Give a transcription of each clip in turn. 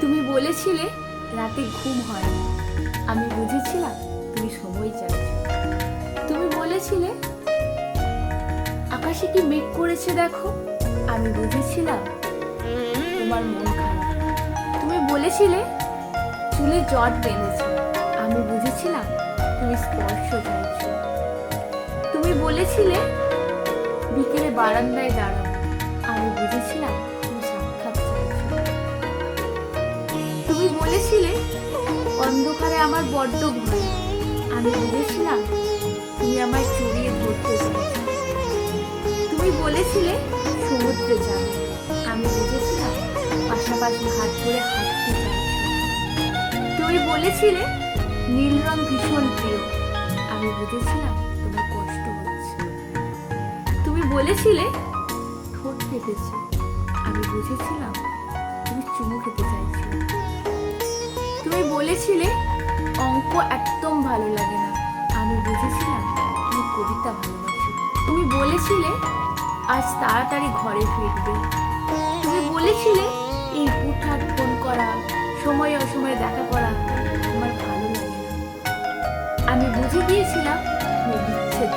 তুমি বলেছিলে রাতে ঘুম হয় আমি বুঝেছিলাম তুমি সময় চাইছো। তুমি বলেছিলে, আকাশে কি মেঘ করেছে দেখো? আমি বুঝেছিলাম তোমার মন খারাপ। তুমি বলেছিলে চুলে জট বেঁধেছে। আমি বুঝেছিলাম তুমি স্পর্শ চাইছো। তুমি বলেছিলে বিকেলে বারান্দায় দাঁড়াও। আমি বুঝেছিলাম বলেছিলে অন্ধকারে আমার বড্ড ভয়। আমি বুঝেছিলাম তুমি আমায় চড়িয়ে ধরতে তুমি বলেছিলে সমুদ্রে যাবে। আমি বুঝেছিলাম পাশাপাশি হাত ধরে হাঁটতে তুমি বলেছিলে নীল রং ভীষণ প্রিয়। আমি বুঝেছিলাম তোমার কষ্ট হচ্ছে। তুমি বলেছিলে ঠোঁট কেটেছে আমি বুঝেছিলাম তুমি চুমু খেতে চাইছো। তুমি বলেছিলে, অঙ্ক একদম ভালো লাগে না। আমি বুঝেছিলাম, তুমি কবিতা ভালোবাসো। তুমি বলেছিলে, আজ তাড়াতাড়ি ঘরে ফিরবে। তুমি বলেছিলে, এই হুটহাট ফোন করা, সময় অসময়ে দেখা করা তোমার ভালো লাগে না। আমি বুঝে গিয়েছিলাম, তুমি বিচ্ছেদ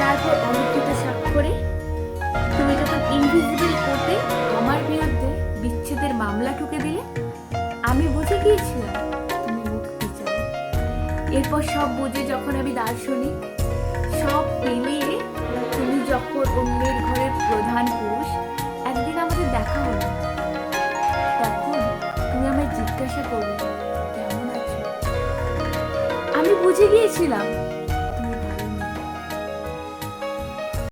তারপর অলিখিত স্বাক্ষরে, তুমি যখন ইনভিজিবল কোর্টে আমার বিরুদ্ধে বিচ্ছেদের মামলা ঠুকে দিলে গিয়েছিলাম তুমি মুক্তি চাও এরপর সব বুঝে যখন আমি দার্শনিক সব পেলিয়ে তুমি যখন অন্যের ঘরের প্রধান পুরুষ, একদিন আমাদের দেখা হলো। তখন তুমি আমায় জিজ্ঞাসা করবে কেমন আছো? আমি বুঝে গিয়েছিলাম